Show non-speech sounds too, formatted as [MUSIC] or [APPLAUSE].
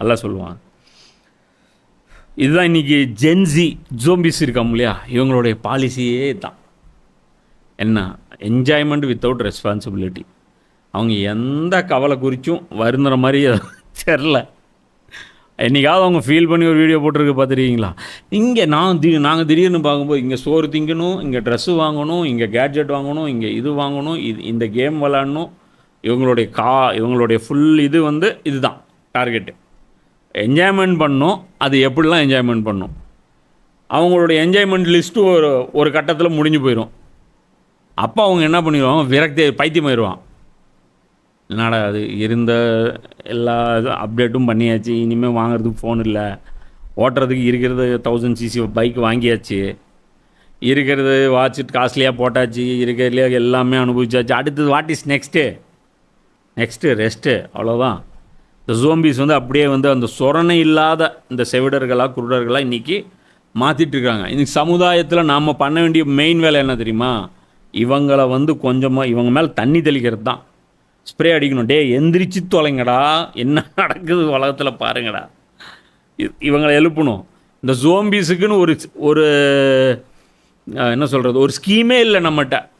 நல்லா சொல்லுவான். இதுதான் இன்றைக்கி ஜென்சி ஜோம்பிஸ் இருக்காம இல்லையா? இவங்களுடைய பாலிசியே தான் என்ன? என்ஜாய்மெண்ட் வித்தவுட் ரெஸ்பான்சிபிலிட்டி அவங்க எந்த கவலை குறிச்சும் வருந்துற மாதிரி [LAUGHS] தெரில என்றைக்காவது அவங்க ஃபீல் பண்ணி ஒரு வீடியோ போட்டிருக்கு பார்த்துருக்கீங்களா? இங்கே நான் தி நாங்கள் திடீர்னு பார்க்கும்போது இங்கே சோறு திங்கணும் இங்கே ட்ரெஸ்ஸு வாங்கணும் இங்கே கேட்ஜெட் வாங்கணும் இங்கே இது வாங்கணும் இது இந்த கேம் விளாடணும் இவங்களுடைய கா இவங்களுடைய ஃபுல் இது வந்து இதுதான் டார்கெட்டு என்ஜாய்மெண்ட் பண்ணோம் அது எப்படிலாம் என்ஜாய்மெண்ட் பண்ணும்? அவங்களுடைய என்ஜாய்மெண்ட் லிஸ்ட்டு ஒரு ஒரு கட்டத்தில் முடிஞ்சு போயிடும் அப்போ அவங்க என்ன பண்ணிடுவாங்க? விரக்தி பைத்தியமாயிடுவான் என்னடா அது இருந்த எல்லா அப்டேட்டும் பண்ணியாச்சு இனிமேல் வாங்குறதுக்கு ஃபோன் இல்லை. ஓட்டுறதுக்கு இருக்கிறது தௌசண்ட் சிசி பைக் வாங்கியாச்சு. இருக்கிறது வாட்ச் காஸ்ட்லியாக போட்டாச்சு இருக்கிறதுலே எல்லாமே அனுபவிச்சாச்சு. அடுத்தது what is next next rest அவ்வளோதான் இந்த ஜோம்பிஸ் வந்து அப்படியே வந்து அந்த சொரணை இல்லாத இந்த செவிடர்களாக குருடர்களாக இன்றைக்கி மாற்றிட்டுருக்காங்க இன்றைக்கி சமுதாயத்தில் நாம் பண்ண வேண்டிய மெயின் வேலை என்ன தெரியுமா? இவங்களை வந்து கொஞ்சமாக இவங்க மேலே தண்ணி தெளிக்கிறது தான். ஸ்ப்ரே அடிக்கணும். டே எந்திரிச்சு தொலைங்கடா. என்ன நடக்குது உலகத்தில் பாருங்கடா. இவங்களை எழுப்பணும். இந்த ஜோம்பிஸுக்குன்னு ஒரு ஒரு என்ன சொல்கிறது ஒரு ஸ்கீமே இல்லை நம்மகிட்ட